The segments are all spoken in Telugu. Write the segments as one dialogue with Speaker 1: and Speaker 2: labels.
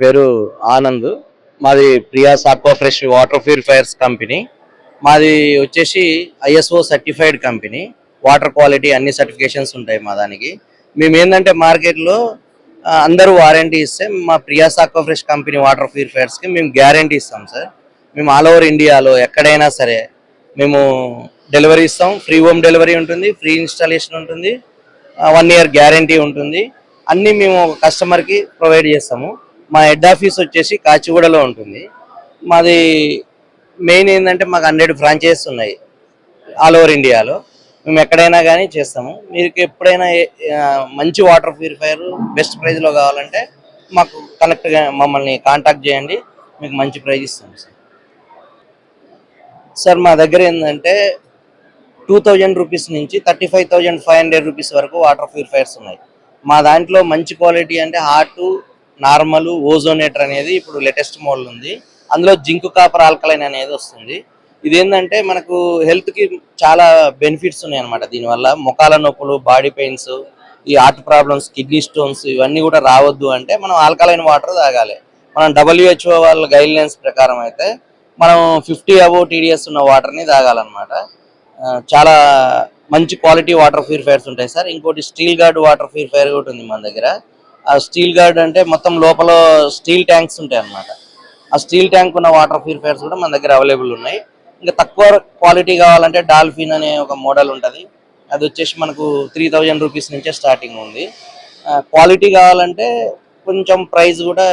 Speaker 1: పేరు ఆనంద్. మాది Priya's aqua fresh water purifiers company. మాది వచ్చేసి ISO certified company. Water quality అన్ని సర్టిఫికేషన్స్ ఉంటాయి మా దానికి. మేము ఏంటంటే మార్కెట్లో అందరూ వారంటీ ఇస్తే మా Priya's aqua fresh company water ప్యూరిఫైర్స్కి మేము గ్యారంటీ ఇస్తాం సార్. మేము ఆల్ ఓవర్ ఇండియాలో ఎక్కడైనా సరే మేము డెలివరీ ఇస్తాం. ఫ్రీ హోమ్ డెలివరీ ఉంటుంది ఫ్రీ ఇన్స్టాలేషన్ ఉంటుంది వన్ ఇయర్ గ్యారంటీ ఉంటుంది. అన్నీ మేము కస్టమర్కి ప్రొవైడ్ చేస్తాము. మా హెడ్ ఆఫీస్ వచ్చేసి కాచిగూడలో ఉంటుంది. మాది మెయిన్ ఏంటంటే మాకు హండ్రెడ్ ఫ్రాంచైజెస్ ఉన్నాయి ఆల్ ఓవర్ ఇండియాలో. మేము ఎక్కడైనా కానీ చేస్తాము. మీకు ఎప్పుడైనా మంచి వాటర్ ప్యూరిఫైయర్ బెస్ట్ ప్రైజ్లో కావాలంటే మాకు కనెక్ట్ మమ్మల్ని కాంటాక్ట్ చేయండి. మీకు మంచి ప్రైజ్ ఇస్తాం సార్. సార్ మా దగ్గర ఏంటంటే టూ థౌజండ్ రూపీస్ నుంచి thirty five thousand five hundred rupees వరకు వాటర్ ప్యూరిఫైయర్స్ ఉన్నాయి. మా దాంట్లో మంచి క్వాలిటీ అంటే హార్ట్ నార్మల్ ఓజోనేటర్ అనేది ఇప్పుడు లేటెస్ట్ మోడల్ ఉంది. అందులో జింక్ కాపర్ ఆల్కలైన్ అనేది వస్తుంది. ఇదేంటంటే మనకు హెల్త్కి చాలా బెనిఫిట్స్ ఉన్నాయన్నమాట. దీనివల్ల ముఖాల నొప్పులు బాడీ పెయిన్స్ ఈ హార్ట్ ప్రాబ్లమ్స్ కిడ్నీ స్టోన్స్ ఇవన్నీ కూడా రావద్దు అంటే మనం ఆల్కలైన్ వాటర్ తాగాలి. మనం డబ్ల్యూహెచ్ఓ వాళ్ళ గైడ్ లైన్స్ ప్రకారం అయితే మనం ఫిఫ్టీ అబోవ్ టీడీఎస్ ఉన్న వాటర్ని తాగాలన్నమాట. చాలా మంచి క్వాలిటీ వాటర్ ప్యూరిఫైయర్స్ ఉంటాయి సార్. ఇంకోటి స్టీల్ గార్డ్ వాటర్ ప్యూరిఫైయర్ కూడా ఉంది మన దగ్గర. ఆ స్టీల్ గార్డ్ అంటే మొత్తం లోపల స్టీల్ ట్యాంక్స్ ఉంటాయి అన్నమాట. ఆ స్టీల్ ట్యాంక్ ఉన్న వాటర్ ప్యూరిఫైయర్స్ కూడా మన దగ్గర అవైలబుల్ ఉన్నాయి. ఇంకా తక్కువ క్వాలిటీ కావాలంటే డాల్ఫిన్ అనే ఒక మోడల్ ఉంటుంది. అది వచ్చేసి మనకు త్రీ థౌజండ్ రూపీస్ నుంచే స్టార్టింగ్ ఉంది. క్వాలిటీ కావాలంటే కొంచెం ప్రైస్ కూడా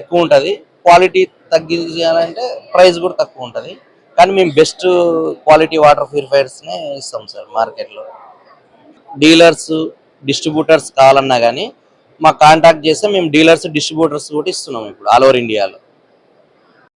Speaker 1: ఎక్కువ ఉంటుంది. క్వాలిటీ తగ్గించాలంటే ప్రైస్ కూడా తక్కువ ఉంటుంది. కానీ మేము బెస్ట్ క్వాలిటీ వాటర్ ప్యూరిఫైర్స్నే ఇస్తాం సార్ మార్కెట్లో. డీలర్స్ డిస్ట్రిబ్యూటర్స్ కావాలన్నా కానీ మాకు కాంటాక్ట్ చేస్తే మేము డీలర్స్ డిస్ట్రిబ్యూటర్స్ కూడా ఇస్తున్నాం ఇప్పుడు ఆల్ ఓవర్ ఇండియాలో